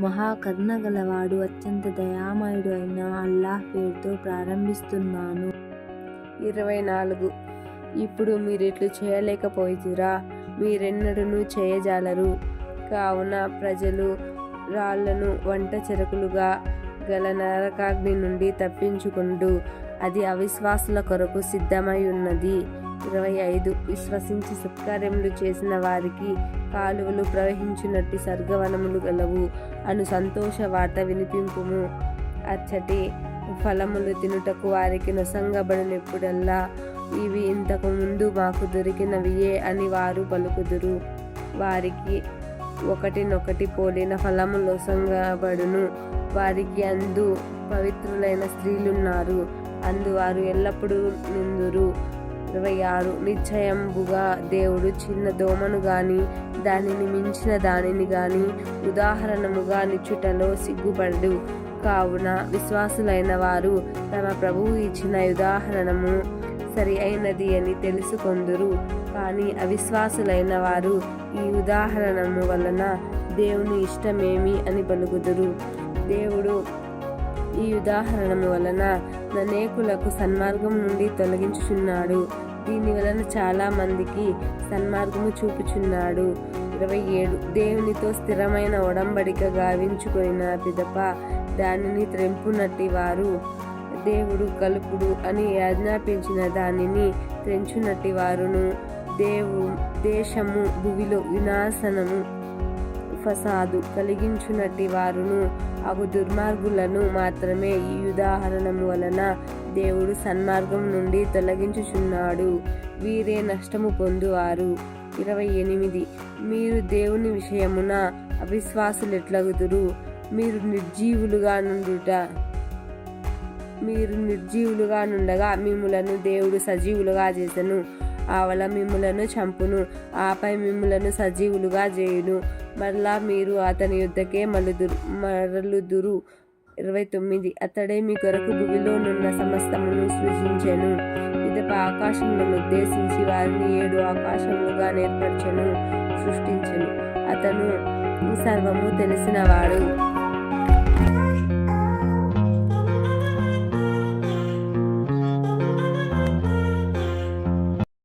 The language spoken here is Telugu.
మహాకరుణ గలవాడు అత్యంత దయామయుడు అయిన అల్లాహ్ పేరుతో ప్రారంభిస్తున్నాను. ఇరవై నాలుగు ఇప్పుడు మీరిట్లు చేయలేకపోయితురా మీరెన్నడూ చేయజాలరు. కావున ప్రజలు రాళ్ళను వంట చెరకులుగా గల నరకాగ్ని నుండి తప్పించుకుంటూ అది అవిశ్వాసుల కొరకు సిద్ధమై ఉన్నది. ఇరవై ఐదు విశ్వసించి సత్కార్యములు చేసిన వారికి కాలువలు ప్రవహించినట్టు సర్గవనములు గలవు. అను సంతోష వార్త వినిపింపుము. అచ్చటి ఫలములు తినుటకు వారికి నొసంగబడినప్పుడల్లా ఇవి ఇంతకు ముందు మాకు దొరికినవియే అని వారు పలుకుదురు. వారికి ఒకటినొకటి పోలిన ఫలము నొసంగబడును. వారికి అందు పవిత్రులైన స్త్రీలున్నారు. అందువారు ఎల్లప్పుడూ నిందురు. ఇరవై ఆరు నిశ్చయంబుగా దేవుడు చిన్న దోమను గాని దానిని మించిన దానిని గాని ఉదాహరణముగా నిచ్చుటలో సిగ్గుపడడు. కావున విశ్వాసులైన వారు తమ ప్రభువు ఇచ్చిన ఉదాహరణము సరి అయినది అని తెలుసుకొందురు. కానీ అవిశ్వాసులైన వారు ఈ ఉదాహరణము వలన దేవుని ఇష్టమేమి అని పలుకుదురు. దేవుడు ఈ ఉదాహరణము వలన ననేకులకు సన్మార్గం నుండి తొలగించుచున్నాడు. దీని వలన చాలా మందికి సన్మార్గము చూపుచున్నాడు. ఇరవై ఏడు. దేవునితో స్థిరమైన ఒడంబడిక గావించుకొనిన పిదప దానిని త్రెంపునట్టి వారు దేవుడు కలుపుడు అని ఆజ్ఞాపించిన దానిని త్రెంచునట్టి వారును దేవు దేశము భువిలో వినాశనము ఫసాదు కలిగించునట్టి వారును అగు దుర్మార్గులను మాత్రమే ఈ ఉదాహరణము వలన దేవుడు సన్మార్గం నుండి తొలగించుచున్నాడు. వీరే నష్టము పొందువారు. ఇరవై ఎనిమిది. మీరు దేవుని విషయమున అవిశ్వాసులెట్లగుదురు? మీరు నిర్జీవులుగా నుండుట మీరు నిర్జీవులుగా నుండగా మిమ్ములను దేవుడు సజీవులుగా చేసెను. ఆవల మిమ్ములను చంపును. ఆపై మిమ్ములను సజీవులుగా చేయును. మరలా మీరు అతని యుద్ధకే మలుదురు మరలుదురు. ఇరవై తొమ్మిది. అతడే మీ కొరకు భూమిలోనున్న సమస్తమును సృజించెను. పిదప ఆకాశములను ఉద్దేశించి వారిని ఏడు ఆకాశములుగా నేర్పరచను సృష్టించను. అతను సర్వము తెలిసినవాడు